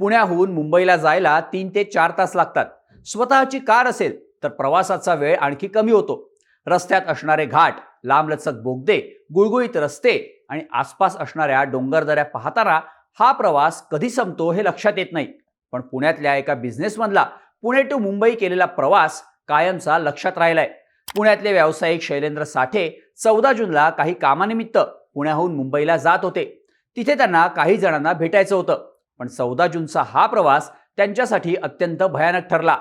पुण्याहून मुंबईला जायला तीन ते चार तास लागतात. स्वतःची कार असेल तर प्रवासाचा वेळ आणखी कमी होतो. रस्त्यात असणारे घाट लांबलचक बोगदे गुळगुळीत रस्ते आणि आसपास असणाऱ्या डोंगरदऱ्या पाहताना हा प्रवास कधी संपतो हे लक्षात येत नाही. पण पुण्यातल्या एका बिझनेसमधला पुणे टू मुंबई केलेला प्रवास कायमचा लक्षात राहिलाय. पुण्यातले व्यावसायिक शैलेंद्र साठे चौदा जूनला काही कामानिमित्त पुण्याहून मुंबईला जात होते. तिथे त्यांना काही जणांना भेटायचं होतं. पण चौदा जूनचा हा प्रवास त्यांच्यासाठी अत्यंत भयानक ठरला.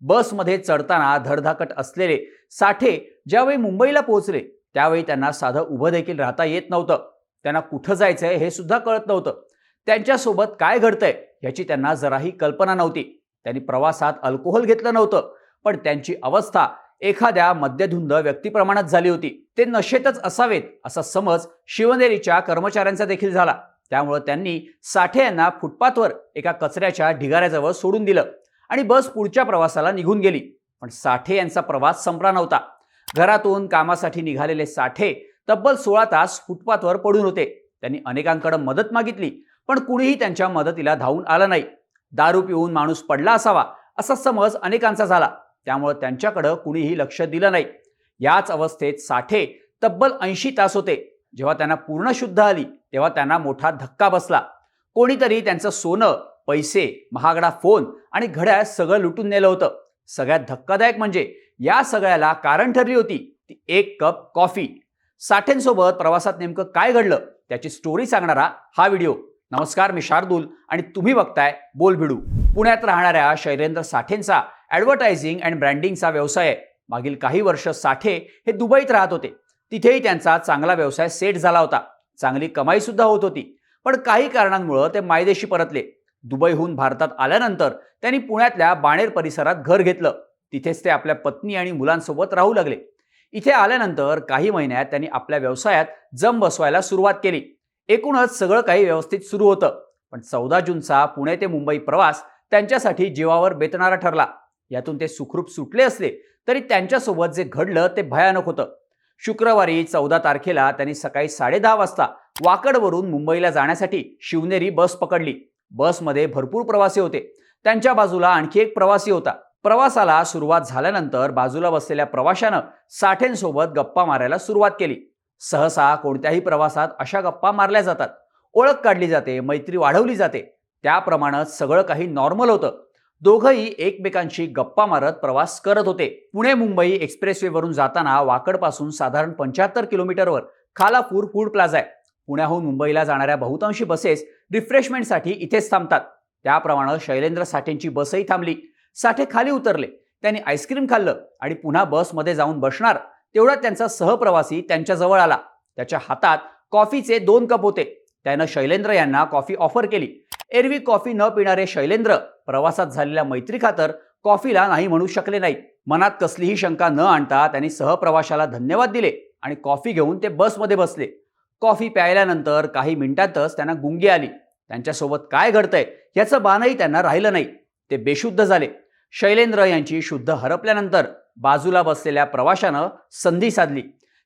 बसमध्ये चढताना धडधाकट असलेले साठे ज्यावेळी मुंबईला पोहोचले त्यावेळी त्यांना साधं उभं देखील राहता येत नव्हतं. त्यांना कुठं जायचंय हे सुद्धा कळत नव्हतं. त्यांच्यासोबत काय घडतंय याची त्यांना जराही कल्पना नव्हती. त्यांनी प्रवासात अल्कोहोल घेतलं नव्हतं पण त्यांची अवस्था एखाद्या मद्यधुंद व्यक्तीप्रमाणात झाली होती. ते नशेतच असावेत असा समज शिवनेरीच्या कर्मचाऱ्यांचा देखील झाला. त्यामुळं त्यांनी साठे यांना फुटपाथवर एका कचऱ्याच्या ढिगाऱ्याजवळ सोडून दिलं आणि बस पुढच्या प्रवासाला निघून गेली. पण साठे यांचा प्रवास संपला नव्हता. घरातून कामासाठी निघालेले साठे तब्बल सोळा तास फुटपाथवर पडून होते. त्यांनी अनेकांकडे मदत मागितली पण कुणीही त्यांच्या मदतीला धावून आलं नाही. दारू पिऊन माणूस पडला असावा असा समज अनेकांचा झाला. त्यामुळे त्यांच्याकडं कुणीही लक्ष दिलं नाही. याच अवस्थेत साठे तब्बल ऐंशी तास होते. जेव्हा त्यांना पूर्ण शुद्ध आली तेव्हा त्यांना मोठा धक्का बसला. कोणीतरी त्यांचं सोनं पैसे महागडा फोन आणि घड्याळ सगळं लुटून नेलं होतं. सगळ्यात धक्कादायक म्हणजे या सगळ्याला कारण ठरली होती ती एक कप कॉफी. साठेंसोबत प्रवासात नेमकं काय घडलं त्याची स्टोरी सांगणारा हा व्हिडिओ. नमस्कार मी शार्दूल आणि तुम्ही बघताय बोलभिडू पुण्यात राहणाऱ्या शैलेंद्र साठेंचा ॲडव्हर्टायझिंग अँड ब्रँडिंगचा व्यवसाय आहे. मागील काही वर्ष साठे हे दुबईत राहत होते. तिथेही त्यांचा चांगला व्यवसाय सेट झाला होता. चांगली कमाई सुद्धा होत होती. पण काही कारणांमुळं ते मायदेशी परतले. दुबईहून भारतात आल्यानंतर त्यांनी पुण्यातल्या बाणेर परिसरात घर घेतलं. तिथेच ते आपल्या पत्नी आणि मुलांसोबत राहू लागले. इथे आल्यानंतर काही महिन्यात त्यांनी आपल्या व्यवसायात जम बसवायला सुरुवात केली. एकूणच सगळं काही व्यवस्थित सुरू होतं. पण चौदा जूनचा पुणे ते मुंबई प्रवास त्यांच्यासाठी जीवावर बेतणारा ठरला. यातून ते सुखरूप सुटले असले तरी त्यांच्यासोबत जे घडलं ते भयानक होतं. शुक्रवारी चौदा तारखेला त्यांनी सकाळी साडेदहा वाजता वाकडवरून मुंबईला जाण्यासाठी शिवनेरी बस पकडली. बसमध्ये भरपूर प्रवासी होते. त्यांच्या बाजूला आणखी एक प्रवासी होता. प्रवासाला सुरुवात झाल्यानंतर बाजूला बसलेल्या प्रवाशानं साठेंसोबत गप्पा मारायला सुरुवात केली. सहसा कोणत्याही प्रवासात अशा गप्पा मारल्या जातात. ओळख काढली जाते मैत्री वाढवली जाते. त्याप्रमाणे सगळं काही नॉर्मल होतं. दोघंही एकमेकांशी गप्पा मारत प्रवास करत होते. पुणे मुंबई एक्सप्रेसवेवरून जाताना वाकडपासून साधारण पंच्याहत्तर किलोमीटरवर खालापूर फूड प्लाझा आहे. पुण्याहून मुंबईला जाणाऱ्या बहुतांशी बसेस रिफ्रेशमेंटसाठी इथेच थांबतात. त्याप्रमाणे शैलेंद्र साठेंची बसही थांबली. साठे खाली उतरले. त्यांनी आईस्क्रीम खाल्लं आणि पुन्हा बसमध्ये जाऊन बसणार. तेवढा त्यांचा सहप्रवासी त्यांच्याजवळ आला. त्याच्या हातात कॉफीचे दोन कप होते. त्यानं शैलेंद्र यांना कॉफी ऑफर केली. एरवी कॉफी न पिणारे शैलेंद्र प्रवासात झालेल्या मैत्री खातर कॉफीला नाही म्हणू शकले नाही मनात कसलीही शंका न आणता त्यांनी सहप्रवाशाला धन्यवाद दिले आणि कॉफी घेऊन ते बसमध्ये बसले. कॉफी प्यायल्यानंतर काही मिनिटातच त्यांना गुंगी आली. त्यांच्यासोबत काय घडतंय याचं बाणही त्यांना राहिलं नाही. ते बेशुद्ध झाले. शैलेंद्र यांची शुद्ध हरपल्यानंतर बाजूला बसलेल्या प्रवाशानं संधी साधली.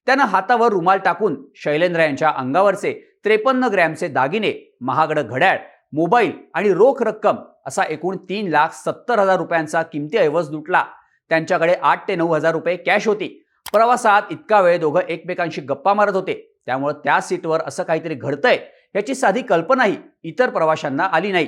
त्यानं हातावर रुमाल टाकून शैलेंद्र यांच्या अंगावरचे त्रेपन्न ग्रॅमचे दागिने महागडं घड्याळ मोबाईल आणि रोख रक्कम असा एकूण तीन लाख सत्तर हजार रुपयांचा किमती ऐवज लुटला. त्यांच्याकडे आठ ते नऊ हजार रुपये कॅश होती. प्रवासात इतका वेळ दोघं एकमेकांशी गप्पा मारत होते. त्यामुळे त्या सीटवर असं काहीतरी घडतंय याची साधी कल्पनाही इतर प्रवाशांना आली नाही.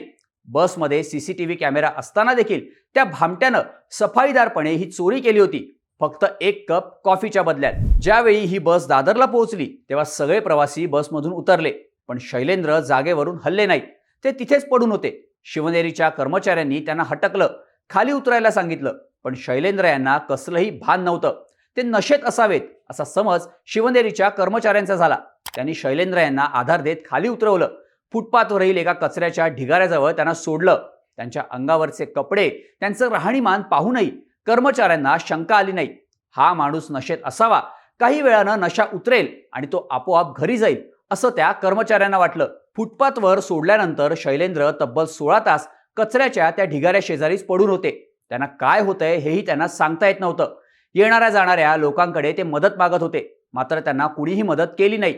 बसमध्ये सीसीटीव्ही कॅमेरा असताना देखील त्या भामट्यानं सफाईदारपणे ही चोरी केली होती. फक्त एक कप कॉफीच्या बदल्यात. ज्यावेळी ही बस दादरला पोहोचली तेव्हा सगळे प्रवासी बसमधून उतरले. पण शैलेंद्र जागेवरून हल्ले नाही ते तिथेच पडून होते. शिवनेरीच्या कर्मचाऱ्यांनी त्यांना हटकलं खाली उतरायला सांगितलं पण शैलेंद्र यांना कसलंही भान नव्हतं. ते नशेत असावेत असा समज शिवनेरीच्या कर्मचाऱ्यांचा झाला. त्यांनी शैलेंद्र यांना आधार देत खाली उतरवलं. फुटपाथवरील एका कचऱ्याच्या ढिगाऱ्याजवळ त्यांना सोडलं. त्यांच्या अंगावरचे कपडे त्यांचं राहणीमान पाहूनही कर्मचाऱ्यांना शंका आली नाही. हा माणूस नशेत असावा. काही वेळानं नशा उतरेल आणि तो आपोआप घरी जाईल. असं त्या कर्मचाऱ्यांना वाटलं. फुटपाथवर सोडल्यानंतर शैलेंद्र तब्बल सोळा तास कचऱ्याच्या त्या ढिगाऱ्या शेजारीच पडून होते. त्यांना काय होतंय हेही त्यांना सांगता येत नव्हतं. येणाऱ्या जाणाऱ्या लोकांकडे ते मदत मागत होते. मात्र त्यांना कुणीही मदत केली नाही.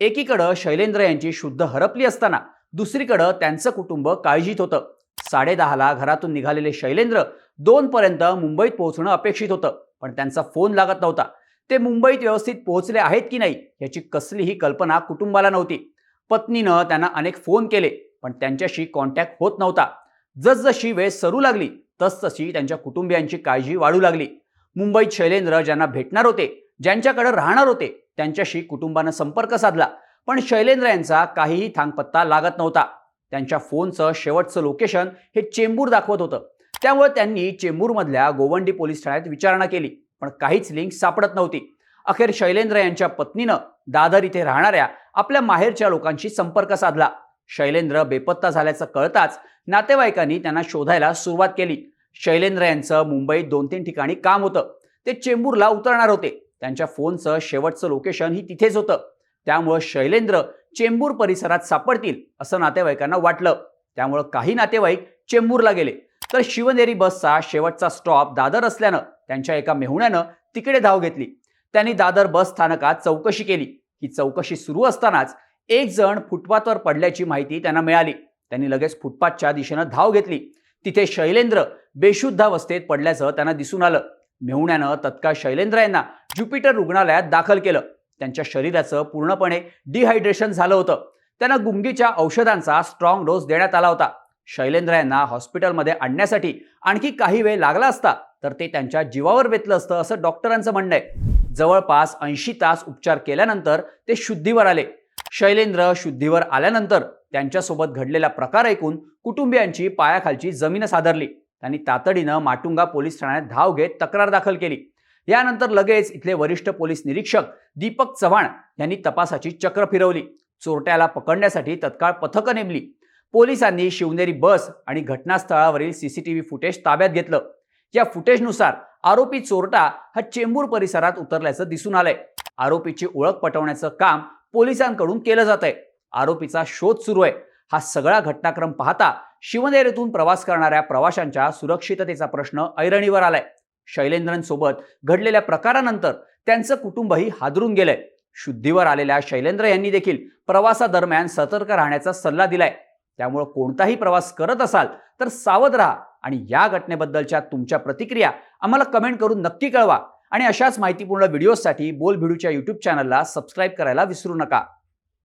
एकीकडं शैलेंद्र यांची शुद्ध हरपली असताना दुसरीकडं त्यांचं कुटुंब काळजीत होतं. साडेदहाला घरातून निघालेले शैलेंद्र दोनपर्यंत मुंबईत पोहोचणं अपेक्षित होतं. पण त्यांचा फोन लागत नव्हता. ते मुंबईत व्यवस्थित पोहोचले आहेत की नाही याची कसलीही कल्पना कुटुंबाला नव्हती. पत्नीनं त्यांना अनेक फोन केले पण त्यांच्याशी कॉन्टॅक्ट होत नव्हता. जसजशी वेळ सरू लागली तसतशी त्यांच्या कुटुंबियांची काळजी वाढू लागली. मुंबईत शैलेंद्र ज्यांना भेटणार होते ज्यांच्याकडे राहणार होते त्यांच्याशी कुटुंबानं संपर्क साधला. पण शैलेंद्र यांचा काहीही थांगपत्ता लागत नव्हता. त्यांच्या फोनचं शेवटचं लोकेशन हे चेंबूर दाखवत होतं. त्यामुळे त्यांनी चेंबूरमधल्या गोवंडी पोलीस ठाण्यात विचारणा केली. पण काहीच लिंक सापडत नव्हती. अखेर शैलेंद्र यांच्या पत्नीनं दादर इथे राहणाऱ्या आपल्या माहेरच्या लोकांशी संपर्क साधला. शैलेंद्र बेपत्ता झाल्याचं कळताच नातेवाईकांनी त्यांना शोधायला सुरुवात केली. शैलेंद्र यांचं मुंबईत दोन तीन ठिकाणी काम होतं. ते चेंबूरला उतरणार होते. त्यांच्या फोनचं शेवटचं लोकेशन ही तिथेच होतं. त्यामुळं शैलेंद्र चेंबूर परिसरात सापडतील असं नातेवाईकांना वाटलं. त्यामुळं काही नातेवाईक चेंबूरला गेले. तर शिवनेरी बसचा शेवटचा स्टॉप दादर असल्यानं त्यांच्या एका मेहुण्यानं तिकडे धाव घेतली. त्यांनी दादर बस स्थानकात चौकशी केली. ही चौकशी सुरू असतानाच एक जण फुटपाथवर पडल्याची माहिती त्यांना मिळाली. त्यांनी लगेच फुटपाथच्या दिशेनं धाव घेतली. तिथे शैलेंद्र बेशुद्धावस्थेत पडल्याचं त्यांना दिसून आलं. मेहुण्यानं तत्काळ शैलेंद्र यांना ज्युपिटर रुग्णालयात दाखल केलं. त्यांच्या शरीराचं पूर्णपणे डिहायड्रेशन झालं होतं. त्यांना गुंगीच्या औषधांचा स्ट्रॉंग डोस देण्यात आला होता. शैलेंद्र यांना हॉस्पिटलमध्ये आणण्यासाठी आणखी काही वेळ लागला असता तर ते त्यांच्या जीवावर बेतलं असतं असं डॉक्टरांचं म्हणणं आहे. जवळपास ऐंशी तास उपचार केल्यानंतर ते शुद्धीवर आले. शैलेंद्र शुद्धीवर आल्यानंतर त्यांच्यासोबत घडलेला प्रकार ऐकून कुटुंबियांची पायाखालची जमीन साधरली त्यांनी तातडीनं माटुंगा पोलीस ठाण्यात धाव घेत तक्रार दाखल केली. यानंतर लगेच इथले वरिष्ठ पोलीस निरीक्षक दीपक चव्हाण यांनी तपासाची चक्र फिरवली. चोरट्याला पकडण्यासाठी तत्काळ पथकं नेमली. पोलिसांनी शिवनेरी बस आणि घटनास्थळावरील सीसीटीव्ही फुटेज ताब्यात घेतलं. या फुटेजनुसार आरोपी चोरटा हा चेंबूर परिसरात उतरल्याचं दिसून आलंय. आरोपीची ओळख पटवण्याचं काम पोलिसांकडून केलं जात आहे आरोपीचा शोध सुरू आहे. हा सगळा घटनाक्रम पाहता शिवनेरीतून प्रवास करणाऱ्या प्रवाशांच्या सुरक्षिततेचा प्रश्न ऐरणीवर आलाय. शैलेंद्रांसोबत घडलेल्या प्रकारानंतर त्यांचं कुटुंबही हादरून गेलंय. शुद्धीवर आलेल्या शैलेंद्र यांनी देखील प्रवासादरम्यान सतर्क राहण्याचा सल्ला दिलाय. त्यामुळं कोणताही प्रवास करत असाल तर सावध राहा आणि या घटनेबद्दलच्या तुमच्या प्रतिक्रिया आम्हाला कमेंट करून नक्की कळवा. आणि अशाच माहितीपूर्ण व्हिडिओसाठी बोल भिडूच्या यूट्यूब चॅनलला सबस्क्राईब करायला विसरू नका.